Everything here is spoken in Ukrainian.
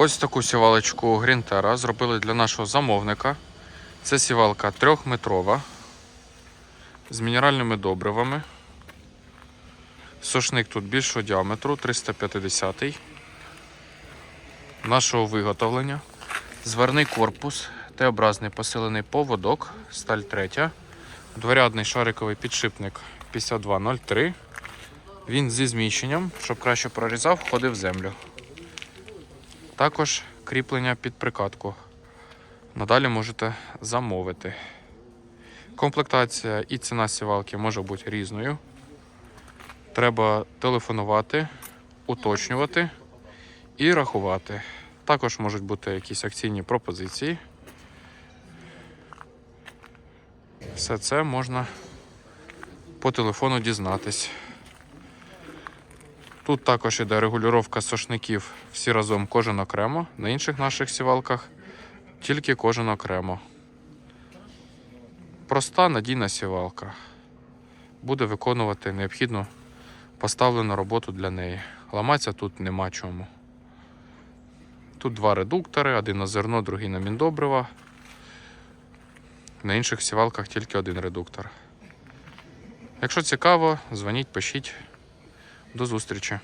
Ось таку сівалочку Грінтера зробили для нашого замовника. Це сівалка трьохметрова з мінеральними добривами. Сошник тут більшого діаметру 350 нашого виготовлення. Зверний корпус, Т-образний посилений поводок, сталь 3, дворядний шариковий підшипник 5203. Він зі зміщенням, щоб краще прорізав, входив в землю. Також кріплення під прикатку. Надалі можете замовити. Комплектація і ціна сівалки може бути різною. Треба телефонувати, уточнювати і рахувати. Також можуть бути якісь акційні пропозиції. Все це можна по телефону дізнатись. Тут також іде регулювання сошників всі разом кожен окремо. На інших наших сівалках тільки кожен окремо. Проста надійна сівалка. Буде виконувати необхідну поставлену роботу для неї. Ламатися тут нема чому. Тут два редуктори, один на зерно, другий на міндобрива. На інших сівалках тільки один редуктор. Якщо цікаво, дзвоніть, пишіть. До зустрічі.